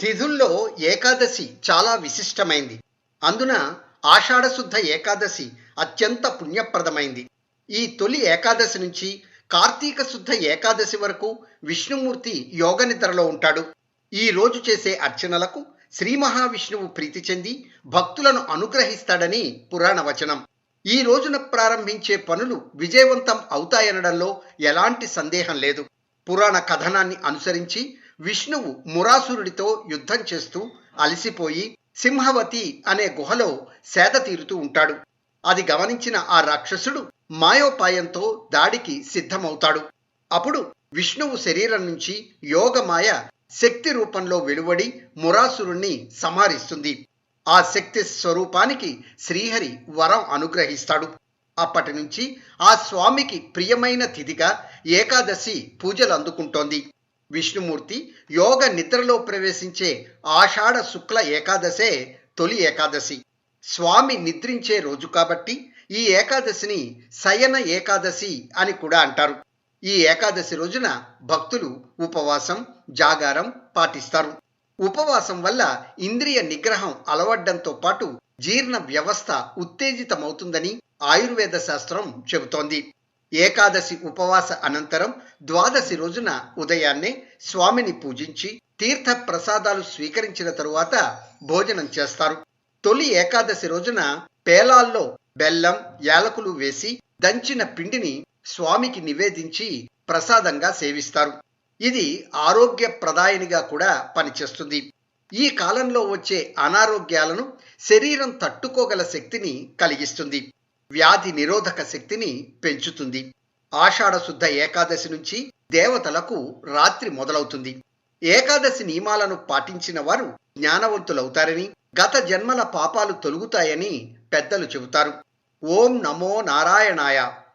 తిథుల్లో ఏకాదశి చాలా విశిష్టమైంది. అందున ఆషాఢశుద్ధ ఏకాదశి అత్యంత పుణ్యప్రదమైంది. ఈ తొలి ఏకాదశి నుంచి కార్తీక శుద్ధ ఏకాదశి వరకు విష్ణుమూర్తి యోగ నిద్రలో ఉంటాడు. ఈ రోజు చేసే అర్చనలకు శ్రీ మహావిష్ణువు ప్రీతి చెంది భక్తులను అనుగ్రహిస్తాడని పురాణ వచనం. ఈ రోజున ప్రారంభించే పనులు విజయవంతం అవుతాయనడంలో ఎలాంటి సందేహం లేదు. పురాణ కథనాన్ని అనుసరించి విష్ణువు మురాసురుడితో యుద్ధం చేస్తూ అలసిపోయి సింహవతి అనే గుహలో సేద తీరుతూ ఉంటాడు. అది గమనించిన ఆ రాక్షసుడు మాయోపాయంతో దాడికి సిద్ధమవుతాడు. అప్పుడు విష్ణువు శరీరం నుంచి యోగమాయ శక్తి రూపంలో వెలువడి మురాసురుణ్ణి సంహరిస్తుంది. ఆ శక్తి స్వరూపానికి శ్రీహరి వరం అనుగ్రహిస్తాడు. అప్పటి నుంచి ఆ స్వామికి ప్రియమైన తిథిగా ఏకాదశి పూజలు అందుకుంటోంది విష్ణుమూర్తి యోగ నిద్రలో ప్రవేశించే ఆషాఢ శుక్ల ఏకాదశే తొలి ఏకాదశి. స్వామి నిద్రించే రోజు కాబట్టి ఈ ఏకాదశిని శయన ఏకాదశి అని కూడా అంటారు. ఈ ఏకాదశి రోజున భక్తులు ఉపవాసం జాగారం పాటిస్తారు. ఉపవాసం వల్ల ఇంద్రియ నిగ్రహం అలవడ్డంతో పాటు జీర్ణ వ్యవస్థ ఉత్తేజితమవుతుందని ఆయుర్వేద శాస్త్రం చెబుతోంది. ఏకాదశి ఉపవాస అనంతరం ద్వాదశి రోజున ఉదయాన్నే స్వామిని పూజించి తీర్థ ప్రసాదాలు స్వీకరించిన తరువాత భోజనం చేస్తారు. తొలి ఏకాదశి రోజున పేలాల్లో బెల్లం యాలకులు వేసి దంచిన పిండిని స్వామికి నివేదించి ప్రసాదంగా సేవిస్తారు. ఇది ఆరోగ్య ప్రదాయనిగా కూడా పనిచేస్తుంది. ఈ కాలంలో వచ్చే అనారోగ్యాలను శరీరం తట్టుకోగల శక్తిని కలిగిస్తుంది. వ్యాధి నిరోధక శక్తిని పెంచుతుంది. ఆషాఢశుద్ధ ఏకాదశి నుంచి దేవతలకు రాత్రి మొదలవుతుంది. ఏకాదశి నియమాలను పాటించిన వారు జ్ఞానవంతులవుతారని గత జన్మల పాపాలు తొలుగుతాయని పెద్దలు చెబుతారు. ఓం నమో నారాయణాయ.